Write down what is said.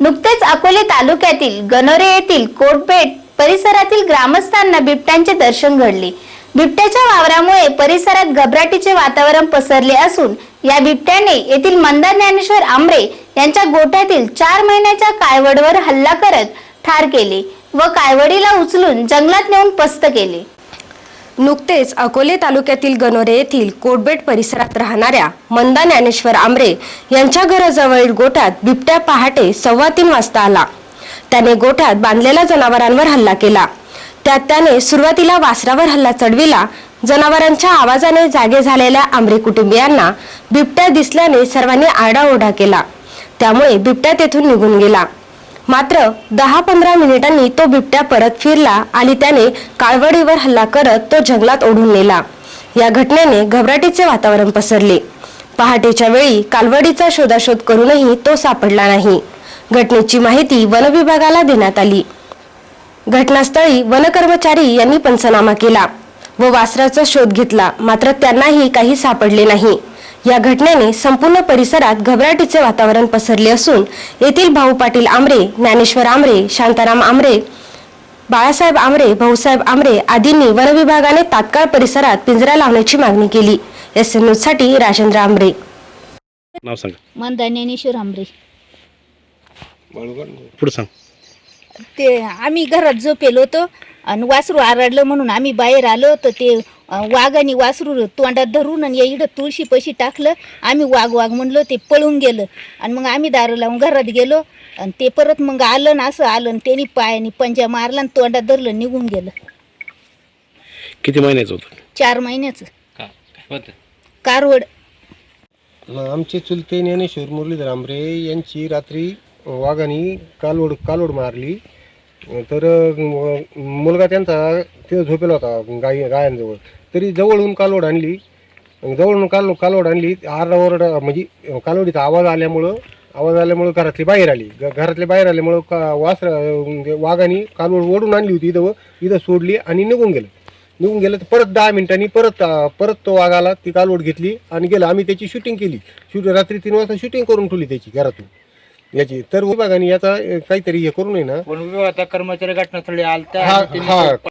नुकतेच अकोले तालुक्यातील गणोरे येथील कोटबेट परिसरातील ग्रामस्थांना बिबट्यांचे दर्शन घडले. बिबट्याच्या वावरामुळे परिसरात घबराटीचे वातावरण पसरले असून या बिबट्याने येथील मंदार ज्ञानेश्वर आंबरे यांच्या गोठ्यातील चार महिन्याच्या कायवडवर हल्ला करत ठार केले व कायवडीला उचलून जंगलात नेऊन पस्त केले. नुकतेच अकोले तालुक्यातील गणोरे येथील कोटबेट परिसरात राहणाऱ्या मंदा ज्ञानेश्वर आमरे यांच्या घराजवळील गोठ्यात बिबट्या पहाटे सव्वा तीन वाजता आला. त्याने गोठ्यात बांधलेल्या जनावरांवर हल्ला केला. त्यात त्याने सुरुवातीला वासरावर हल्ला चढविला. जनावरांच्या आवाजाने जागे झालेल्या आमरे कुटुंबियांना बिबट्या दिसल्याने सर्वांनी आरडाओरडा केला. त्यामुळे बिबट्या तेथून निघून गेला. मात्र दहा पंधरा मिनिटांनी तो बिबट्या परत फिरला आणि त्याने काळवडीवर हल्ला करत तो जंगलात ओढून नेला. या घटनेने घबराटीचे वातावरण पसरले. पहाटेच्या वेळी कालवडीचा शोधाशोध करूनही तो सापडला नाही. घटनेची माहिती वनविभागाला देण्यात आली. घटनास्थळी वनकर्मचारी यांनी पंचनामा केला व वासराचा शोध घेतला मात्र त्यांनाही काही सापडले नाही. या घटनेने संपूर्ण परिसरात घबराटीचे वातावरण पसरले असून येथील भाऊ पाटील आमरे ज्ञानेश्वर आमरे शांताराम आमरे बाळासाहेब आमरे भाऊसाहेब आमरे आदींनी वनविभागाने तात्काळ परिसरात पिंजरा लावण्याची मागणी केली. एस एनसाठी राजेंद्र आमरे. नाव सांगा. मंदा ज्ञानेश्वर पुढे सांग. ते आम्ही घरात झोपेल होतो. आणि वासरू आरडलं म्हणून आम्ही बाहेर आलो तर ते वाघाने वासरू तोंडात धरून आणि इकडं तुळशी पशी टाकलं. आम्ही वाघ वाघ म्हणलो ते पळून गेलं. आणि मग आम्ही दारं लावून घरात गेलो. आणि ते परत मग आलं ना असं आलं आणि त्यांनी पायाने पंजा मारला आणि तोंडात धरलं निघून गेलं. किती महिन्याचं होतं? चार महिन्याचं. कारवड. मग आमचे चुलते ज्ञानेश्वर मुरलीधर आंबरे यांची रात्री वाघाने कालवड कालवड मारली. तर अं, मुलगा त्यांचा तिथं झोपेला होता गाई गायांजवळ. तरी जवळून कालवड आणली. जवळून काल कालवड आणली. आरडाओरडा म्हणजे कालवडीचा आवाज आल्यामुळं आवाज आल्यामुळं घरातली बाहेर आली. घ- घरातले बाहेर आल्यामुळं का वासर म्हणजे वाघाने कालवड ओढून आणली होती इथं व इथं सोडली आणि निघून गेलं. निघून गेलं तर परत दहा मिनिटांनी परत अं, परत तो वाघ आला ती कालवड घेतली आणि गेला. आम्ही त्याची शूटिंग केली. शूट रात्री तीन वाजता शूटिंग करून ठेवली त्याची घरातून. याची. तर विभागाने याचा अं, काहीतरी हे करू नये ना वन विभागाचा कर्मचारी घटनास्थळी आलता हा आणि त्यांनी हा.